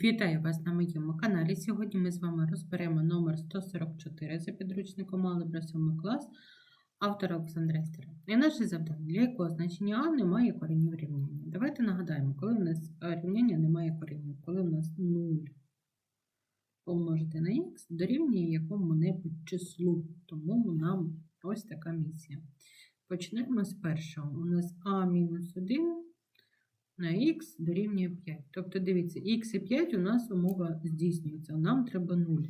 Вітаю вас на моєму каналі. Сьогодні ми з вами розберемо номер 144 за підручником Алgebra 7 клас автора Олександра Естера. І наше завдання, для якого значення А немає коренів рівняння. Давайте нагадаємо, коли у нас рівняння немає коренів, коли у нас 0 помножити на х дорівнює якому-небудь числу. Тому нам ось така місія. Почнемо з першого. У нас А-1 на х дорівнює 5. Тобто, дивіться, х і 5 у нас умова здійснюється, нам треба 0.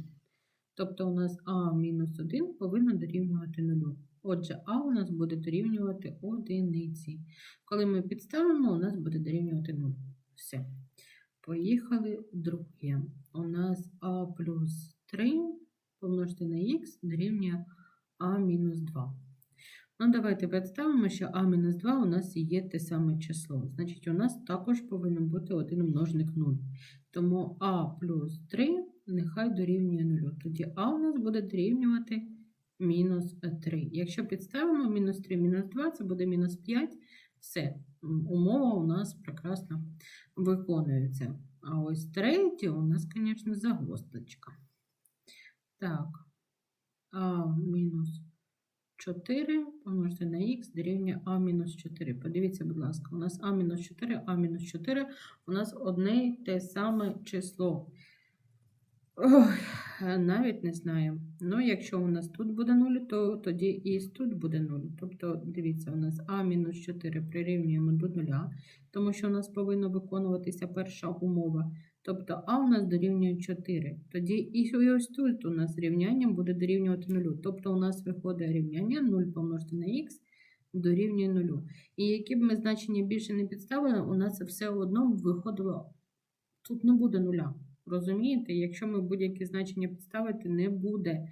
Тобто у нас а мінус 1 повинно дорівнювати 0. Отже, а у нас буде дорівнювати одиниці. Коли ми підставимо, у нас буде дорівнювати 0. Все. Поїхали друге. У нас а плюс 3 помножити на х дорівнює а мінус 2. Ну, давайте представимо, що А-2 у нас є те саме число. Значить, у нас також повинен бути один множник 0. Тому А плюс 3 нехай дорівнює 0. Тоді А у нас буде дорівнювати мінус 3. Якщо підставимо мінус 3, мінус 2, це буде мінус 5. Все, умова у нас прекрасно виконується. А ось третє у нас, звісно, загвоздочка. Так, А 4 помножити на х дорівнює а мінус 4. Подивіться, будь ласка, у нас а мінус 4, а мінус 4, у нас одне й те саме число. Ой, навіть не знаю. Ну, якщо у нас тут буде 0, то тоді і тут буде 0. Тобто, дивіться, у нас а мінус 4 прирівнюємо до 0, тому що у нас повинна виконуватися перша умова. Тобто А у нас дорівнює 4. Тоді і ось тут у нас рівняння буде дорівнювати 0. Тобто у нас виходить рівняння 0 помножити на х дорівнює 0. І які б ми значення більше не підставили, у нас все одно виходило, тут не буде нуля. Розумієте? Якщо ми будь-які значення підставити, не буде.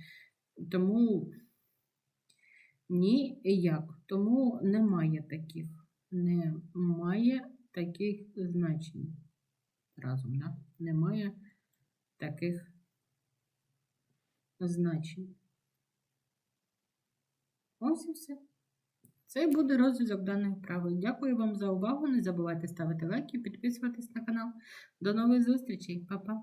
Тому ніяк. Тому немає таких. Немає таких значень разом, да? немає таких значень. Ось і все. Це буде розв'язок даної вправи. Дякую вам за увагу. Не забувайте ставити лайки, підписуватись на канал. До нових зустрічей, Па-па!